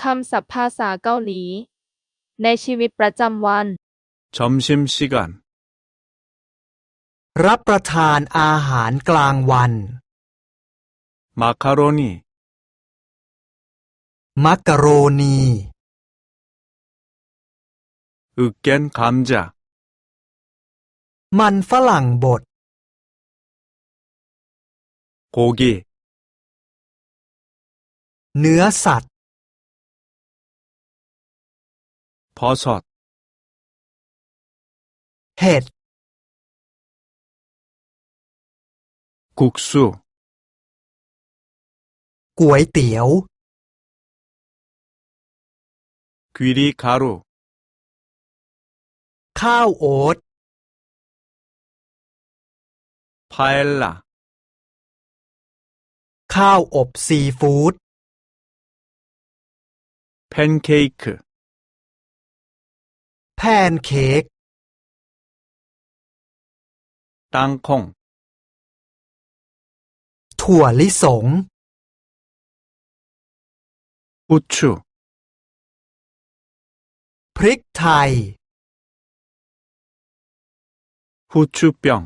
คำศัพท์ภาษาเกาหลี ในชีวิตประจำวัน 점심시간, รับประทานอาหารกลางวัน 마카로니, มักกะโรนี 으깬 감자, มันฝรั่งบด 고기, เนื้อสัตว์ 버섯, เห็ด 국수, ก๋วยเตี๋ยว 귀리가루, ข้าวโอ๊ต 파엘라, ข้าวอบซีฟู้ด 팬케이크, แพนเค้กตังคงถั่วลิสงอุชูพริกไทยฮูชูเปียง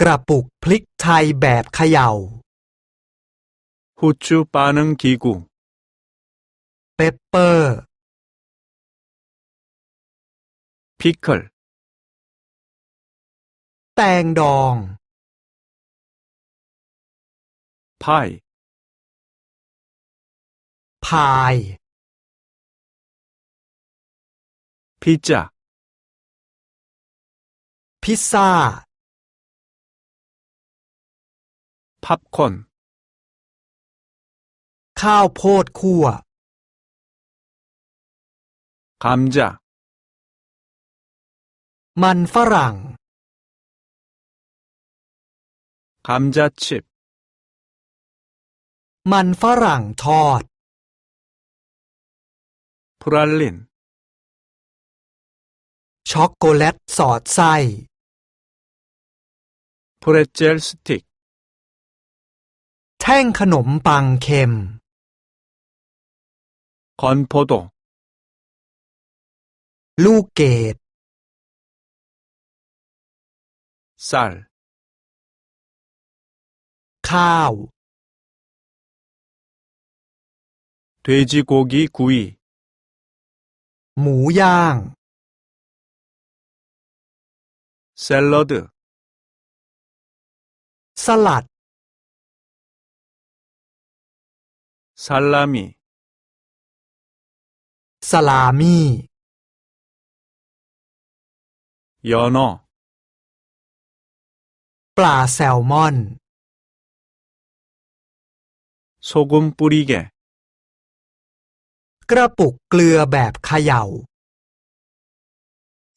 กระปุกพริกไทยแบบเขยา่าฮูชูปานังกีกูเปปเปอร์ pickle แตงดอง pie พาย pizza พิซซ่า popcorn ข้าวโพดคั่ว 감자 มันฝรั่ง 감자칩, มันฝรั่งทอด 프랄린, ช็อกโกแลตสอดไส้ 프레첼 스틱, แท่งขนมปังเค็ม 건포도, ลูกเกด 쌀. 카우. 돼지고기 구이. 무양. 샐러드. 살랏 살라미. 살라미. 연어. ปลาแซลมอน 소금 뿌리게, กระปุกเกลือแบบเขย่า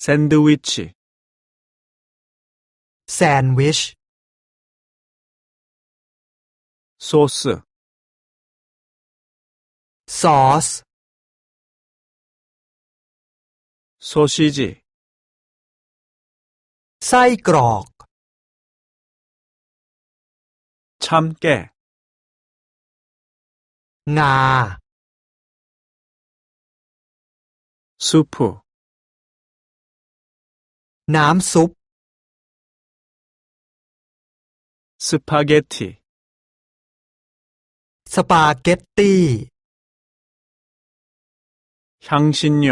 샌드위치, แซนด์วิช 소스, ซอส 소시지, ไส้กรอก 참깨, งา 수프, น้ำซุป 스파게티, สปาเกตตี้ 향신료,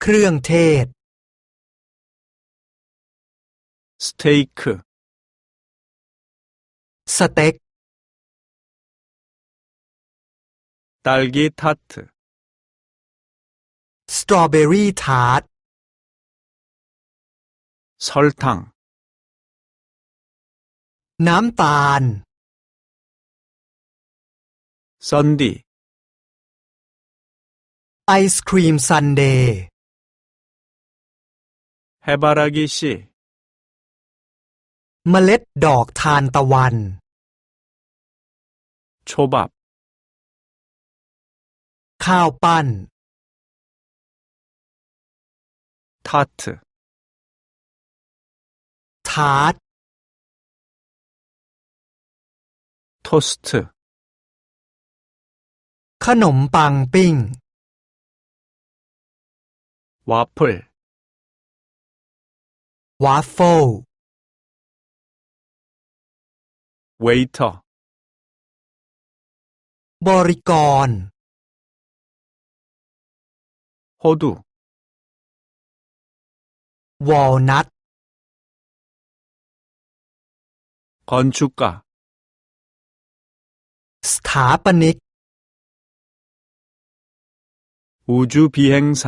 เครื่องเทศ 스테이크, สเต็ก 딸기 타트, สตรอเบอรี่ทาร์ต 설탕, น้ำตาล 썬디, ไอศครีมซันเดย์ 해바라기 씨, เมล็ดดอกทานตะวัน โชบับ ข้าวปั้น ทาร์ตทาร์ทสต์ ขนมปังปิ้ง วาฟเฟิลวาฟเฟลเวเตอร์ บริกร 호두, วอลนัท 건축가, สถาปนิก 우주 비행사,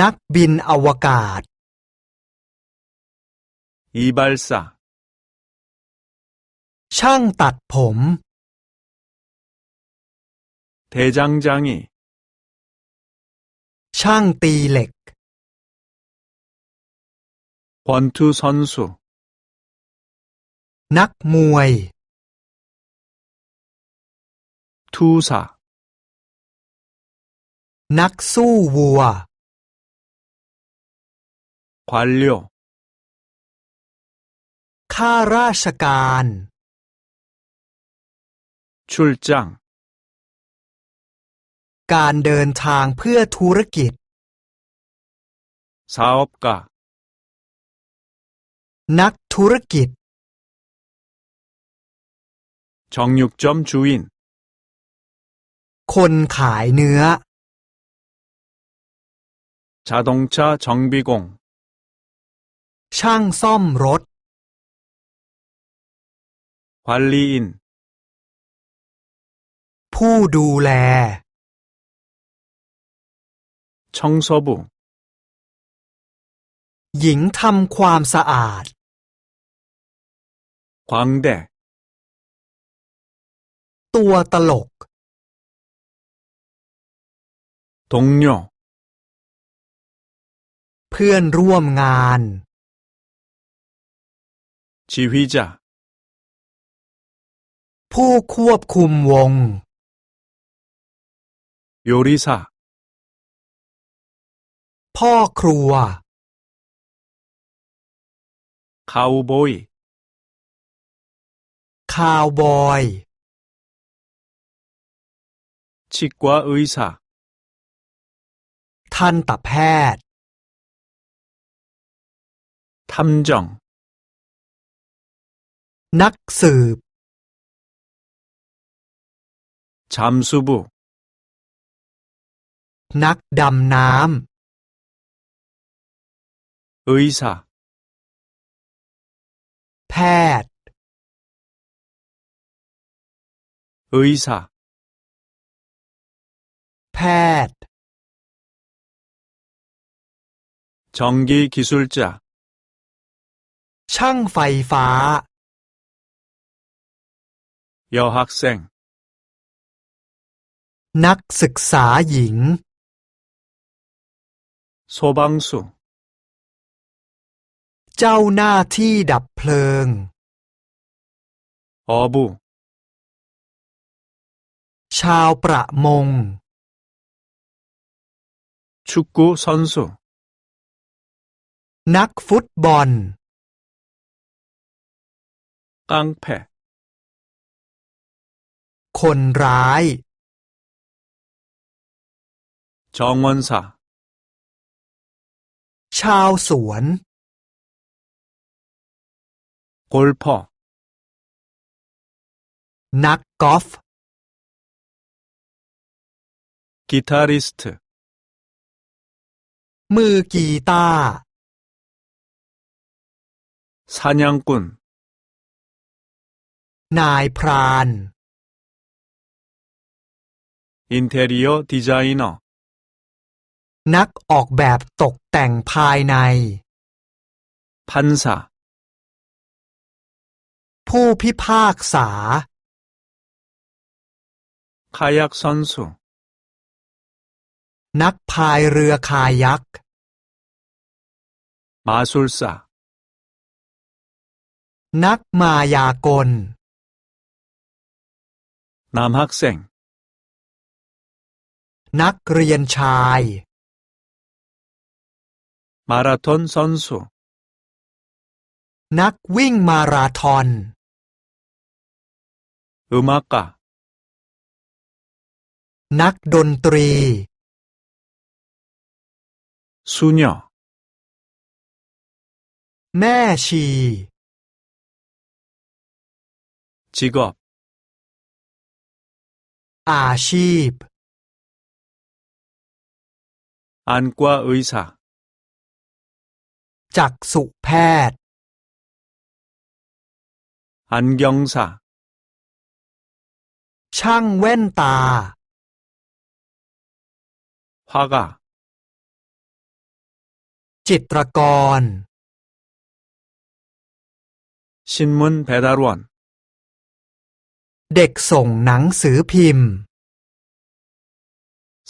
นักบินอวกาศ 이발사, ช่างตัดผม 대장장이, ช่างตีเหล็ก 권투 선수, นักมวย 투사, นักสู้วัว 관료, ข้าราชการ 출장, การเดินทางเพื่อธุรกิจ 사업가, นักธุรกิจ 정육점 주인, คนขายเนื้อ 자동차 정비공, ช่างซ่อมรถ 관리인, ผู้ดูแล 청소부, หญิงทำความสะอาด 광대, ตัวตลก 동료, เพื่อนร่วมงาน 지휘자, ผู้ควบคุมวง 요리사, พ่อครัว 카우보이, คาวบอย 치과 의사, ทันตแพทย์ 탐정, นักสืบ 잠수부, นักดำน้ 의사, ำ แพทย์ 의사, แพทย์ 전기 기술자, ช่างไฟฟ้า 여학생, นักศึกษาหญิง 소방수, เจ้าหน้าที่ดับเพลิง 어부, ชาวประมง 축구 선수, นักฟุตบอล 깡패, คนร้าย 정원사, ชาวสวน 골퍼, นักกอล์ฟ 기타리스트, มือกีตาร์ 사냥꾼, นายพราน 인테리어 디자이너, นักออกแบบตกแต่งภายใน 판사, ผู้พิพากษา 카약 선수, นักพายเรือคายัก 마술사, นักมายากล 남학생, นักเรียนชาย 마라톤 선수, นักวิ่งมาราธอน 음악가 낙 돈트리 수녀 매시 직업 아십 안과 의사 작수 팻 안경사 ช่างแว่นตา 화가, จิตรกร 신문 배달원, เด็กส่งหนังสือพิมพ์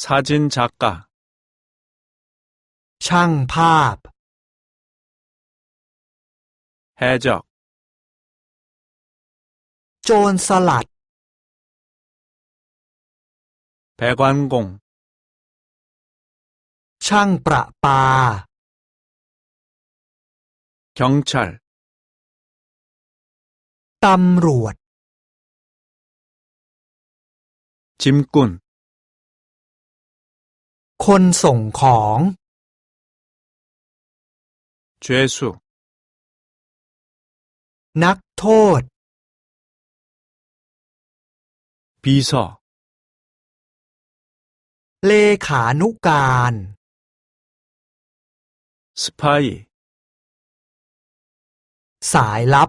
사진 작가, ช่างภาพ 해적, โจรสลัด 배관공, ช่างประปา 경찰, ตำรวจ 짐꾼, คนส่งของ 죄수, นักโทษ 비서, เลขานุการ 스파이, สายลับ